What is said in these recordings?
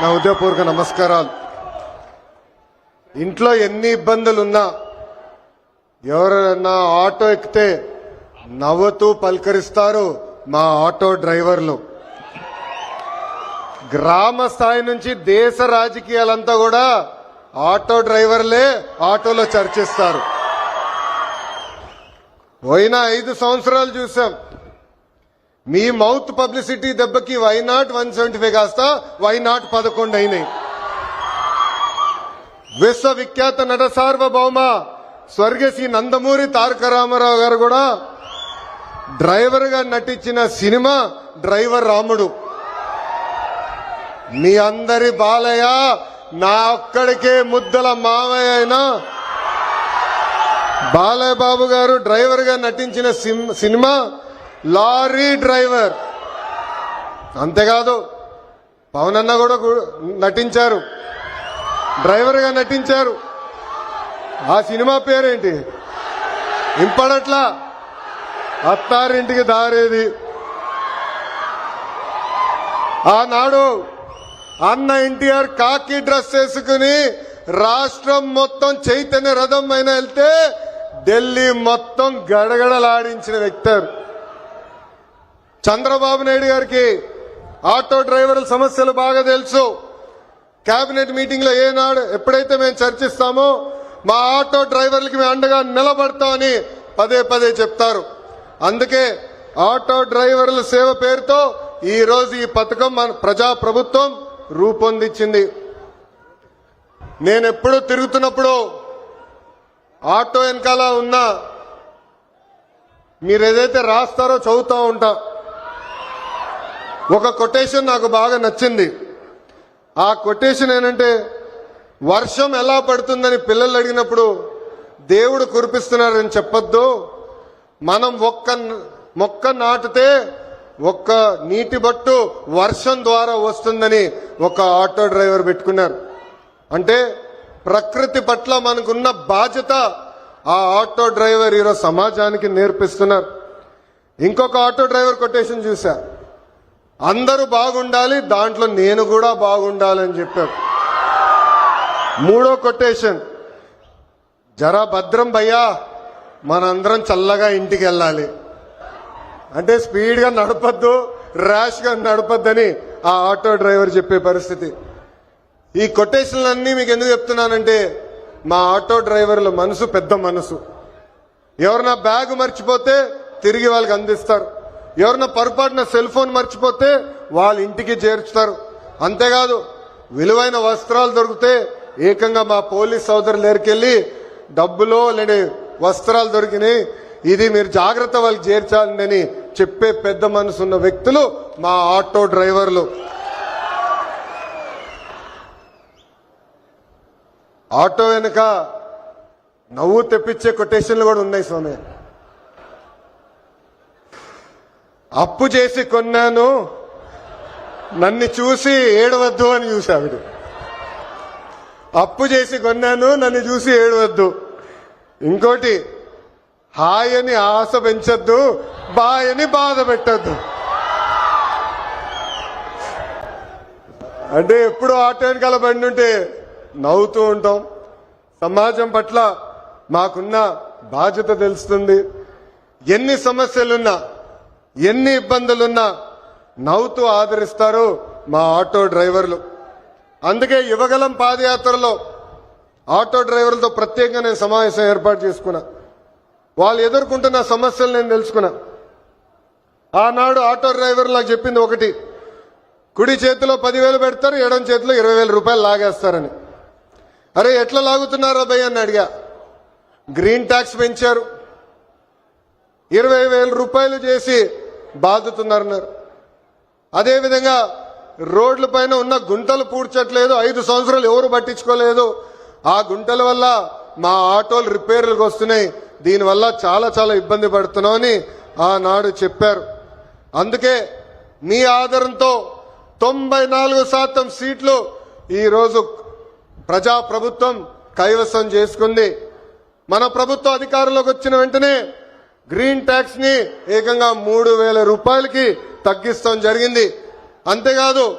నా ఉదయపూర్వక నమస్కారాలు. ఇంట్లో ఎన్ని ఇబ్బందులున్నా ఎవరన్నా ఆటో ఎక్కితే నవ్వుతూ పలకరిస్తారు మా ఆటో డ్రైవర్లు. గ్రామ స్థాయి నుంచి దేశ రాజకీయాలంతా కూడా ఆటో డ్రైవర్లే ఆటోలో చర్చిస్తారు. పోయిన ఐదు సంవత్సరాలు చూసాం. మీ మౌత్ పబ్లిసిటీ దెబ్బకి why not one seventy five కాస్త వై నాట్ పదకొండు అయినాయి. విశ్వవిఖ్యాత నట సార్వభౌమ స్వర్గశ్రీ నందమూరి తారక రామారావు గారు కూడా డ్రైవర్గా నటించిన సినిమా డ్రైవర్ రాముడు. మీ అందరి బాలయ్య నా ఒక్కడికే ముద్దల మావయ్య అయినా బాలయ్య బాబు గారు డ్రైవర్గా నటించిన సిమ్- సినిమా లారీ డ్రైవర్. అంతేకాదు పవన్ అన్న కూడా నటించారు. డ్రైవర్గా నటించారు. ఆ సినిమా పేరేంటి? ఇంపడట్లా. అత్తారింటికి దారేది. ఆనాడు అన్న ఎన్టీఆర్ కాకి డ్రెస్ వేసుకుని రాష్ట్రం మొత్తం చైతన్య రథం పైన వెళ్తే ఢిల్లీ మొత్తం గడగడలాడించిన వ్యక్తారు చంద్రబాబు నాయుడు గారికి ఆటో డ్రైవర్ల సమస్యలు బాగా తెలుసు. కేబినెట్ మీటింగ్లో ఏనాడు ఎప్పుడైతే మేము చర్చిస్తామో మా ఆటో డ్రైవర్లకి మేము అండగా నిలబడతామని పదే పదే చెప్తారు. అందుకే ఆటో డ్రైవర్ల సేవ పేరుతో ఈ రోజు ఈ పథకం మన ప్రజా ప్రభుత్వం రూపొందించింది నేనెప్పుడు తిరుగుతున్నప్పుడు ఆటో వెనకాల ఉన్న మీరు ఏదైతే రాస్తారో చదువుతూ ఉంటా. ఒక కొటేషన్ నాకు బాగా నచ్చింది. ఆ కొటేషన్ ఏంటంటే వర్షం ఎలా పడుతుందని పిల్లలు అడిగినప్పుడు దేవుడు కురిపిస్తున్నారని చెప్పొద్దు. మనం ఒక్క మొక్క నాటితే ఒక్క నీటి బట్టు వర్షం ద్వారా వస్తుందని ఒక ఆటో డ్రైవర్ పెట్టుకున్నారు. అంటే ప్రకృతి పట్ల మనకున్న బాధ్యత ఆ ఆటో డ్రైవర్ ఈరోజు సమాజానికి నేర్పిస్తున్నారు. ఇంకొక ఆటో డ్రైవర్ కొటేషన్ చూశారు అందరూ బాగుండాలి దాంట్లో నేను కూడా బాగుండాలని చెప్పారు. మూడో కొటేషన్ జరా భద్రం భయ్యా మనందరం చల్లగా ఇంటికి వెళ్ళాలి. అంటే స్పీడ్గా నడపద్దు ర్యాష్గా నడపద్దని ఆ ఆటో డ్రైవర్ చెప్పే పరిస్థితి. ఈ కొటేషన్లన్నీ మీకు ఎందుకు చెప్తున్నానంటే మా ఆటో డ్రైవర్ల మనసు పెద్ద మనసు. ఎవరన్నా బ్యాగ్ మర్చిపోతే తిరిగి వాళ్ళకి అందిస్తారు. ఎవరన్నా పొరపాటున సెల్ ఫోన్ మర్చిపోతే వాళ్ళ ఇంటికి చేర్చుతారు. అంతేకాదు విలువైన వస్త్రాలు దొరికితే ఏకంగా మా పోలీస్ సోదరులు దగ్గరికెళ్ళి డబ్బులో లేని వస్త్రాలు దొరికినాయి. ఇది మీరు జాగ్రత్త వాళ్ళకి చేర్చాలని చెప్పే పెద్ద మనసు ఉన్న వ్యక్తులు మా ఆటో డ్రైవర్లు. ఆటో వెనుక నవ్వు తెప్పించే కొటేషన్లు కూడా ఉన్నాయి స్వామి. అప్పు చేసి కొన్నాను. నన్ను చూసి ఏడవద్దు అని చూసావిడు అప్పు చేసి కొన్నాను నన్ను చూసి ఏడవద్దు. ఇంకోటి హాయ్ అని ఆశ పెంచద్దు బాయ్ అని బాధ పెట్టద్దు. అంటే ఎప్పుడు ఆటో వెనకాల బండి ఉంటే నవ్వుతూ ఉంటాం. సమాజం పట్ల మాకున్న బాధ్యత తెలుస్తుంది. ఎన్ని సమస్యలున్నా ఎన్ని ఇబ్బందులున్నా నవ్వుతూ ఆదరిస్తారు మా ఆటో డ్రైవర్లు. అందుకే యువగలం పాదయాత్రలో ఆటో డ్రైవర్లతో ప్రత్యేకంగా నేను సమావేశం ఏర్పాటు చేసుకున్నా. వాళ్ళు ఎదుర్కొంటున్న సమస్యలు నేను తెలుసుకున్నా. ఆనాడు ఆటో డ్రైవర్ నాకు చెప్పింది ఒకటి కుడి చేతిలో పదివేలు పెడతారు ఎడం చేతిలో ఇరవై వేల రూపాయలు లాగేస్తారని. అరే ఎట్లా లాగుతున్నారో భయ్య అని అడిగా. గ్రీన్ ట్యాక్స్ పెంచారు. ఇరవై వేల రూపాయలు చేసి బాదుతున్నారన్నారు. అదేవిధంగా రోడ్ల పైన ఉన్న గుంటలు పూడ్చట్లేదు ఐదు సంవత్సరాలు ఎవరు పట్టించుకోలేదు. ఆ గుంటల వల్ల మా ఆటోలు రిపేర్లకు వస్తున్నాయి. దీనివల్ల చాలా చాలా ఇబ్బంది పడుతున్నామని ఆనాడు చెప్పారు. అందుకే మీ ఆధారంతో తొంభై నాలుగు శాతం సీట్లు ఈరోజు ప్రజా ప్రభుత్వం కైవసం చేసుకుంది. మన ప్రభుత్వ అధికారంలోకి వచ్చిన వెంటనే గ్రీన్ ట్యాక్స్ని ఏకంగా మూడు వేల రూపాయలకి తగ్గిస్తాం జరిగింది. అంతేకాదు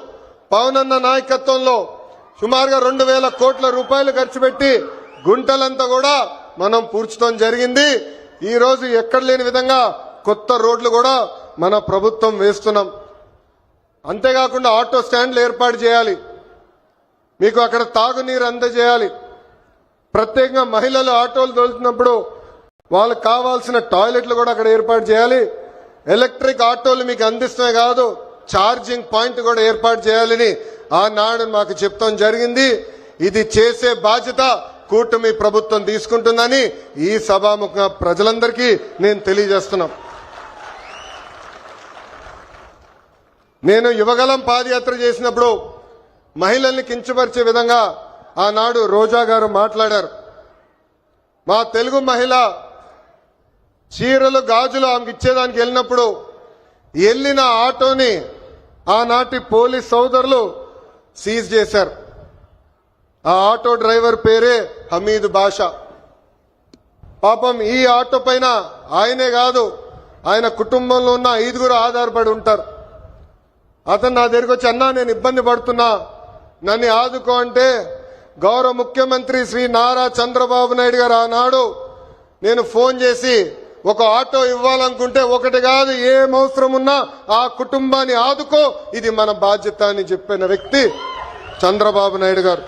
పవన్ అన్న నాయకత్వంలో సుమారుగా రెండు వేల కోట్ల రూపాయలు ఖర్చు పెట్టి గుంటలంతా కూడా మనం పూడ్చడం జరిగింది. ఈ రోజు ఎక్కడ లేని విధంగా కొత్త రోడ్లు కూడా మన ప్రభుత్వం వేస్తున్నాం. అంతేకాకుండా ఆటో స్టాండ్లు ఏర్పాటు చేయాలి. మీకు అక్కడ తాగునీరు అందజేయాలి. ప్రత్యేకంగా మహిళలు ఆటోలు తోలుతున్నప్పుడు వాళ్ళకి కావాల్సిన టాయిలెట్లు కూడా అక్కడ ఏర్పాటు చేయాలి. ఎలక్ట్రిక్ ఆటోలు మీకు అందిస్తే కాదు ఛార్జింగ్ పాయింట్ కూడా ఏర్పాటు చేయాలని ఆనాడు మాకు చెప్తాం జరిగింది. ఇది చేసే బాధ్యత కూటమి ప్రభుత్వం తీసుకుంటుందని ఈ సభాముఖ ప్రజలందరికీ నేను తెలియజేస్తున్నాం. నేను యువగలం పాదయాత్ర చేసినప్పుడు మహిళల్ని కించపరిచే విధంగా ఆనాడు రోజా గారు మాట్లాడారు. మా తెలుగు మహిళ చీరలు గాజులు ఆమెకి ఇచ్చేదానికి వెళ్ళినప్పుడు వెళ్ళిన ఆటోని ఆనాటి పోలీస్ సోదరులు సీజ్ చేశారు. ఆ ఆటో డ్రైవర్ పేరే హమీద్ బాషా. పాపం ఈ ఆటో పైన ఆయనే కాదు ఆయన కుటుంబంలో ఉన్న ఐదుగురు ఆధారపడి ఉంటారు. అతను నా దగ్గరికి వచ్చి అన్నా నేను ఇబ్బంది పడుతున్నా. నన్ను ఆదుకో అంటే గౌరవ ముఖ్యమంత్రి శ్రీ నారా చంద్రబాబు నాయుడు గారు ఆనాడు నేను ఫోన్ చేసి ఒక ఆటో ఇవ్వాలనుకుంటే ఒకటి కాదు ఏం అవసరం ఉన్నా ఆ కుటుంబాన్ని ఆదుకో. ఇది మన బాధ్యత అని చెప్పిన వ్యక్తి చంద్రబాబు నాయుడు గారు.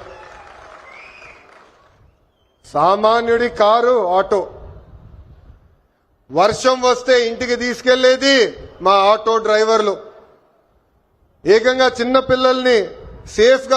సామాన్యుడి కారు ఆటో. వర్షం వస్తే ఇంటికి తీసుకెళ్ళేది మా ఆటో డ్రైవర్లు. ఏకంగా చిన్న పిల్లల్ని సేఫ్గా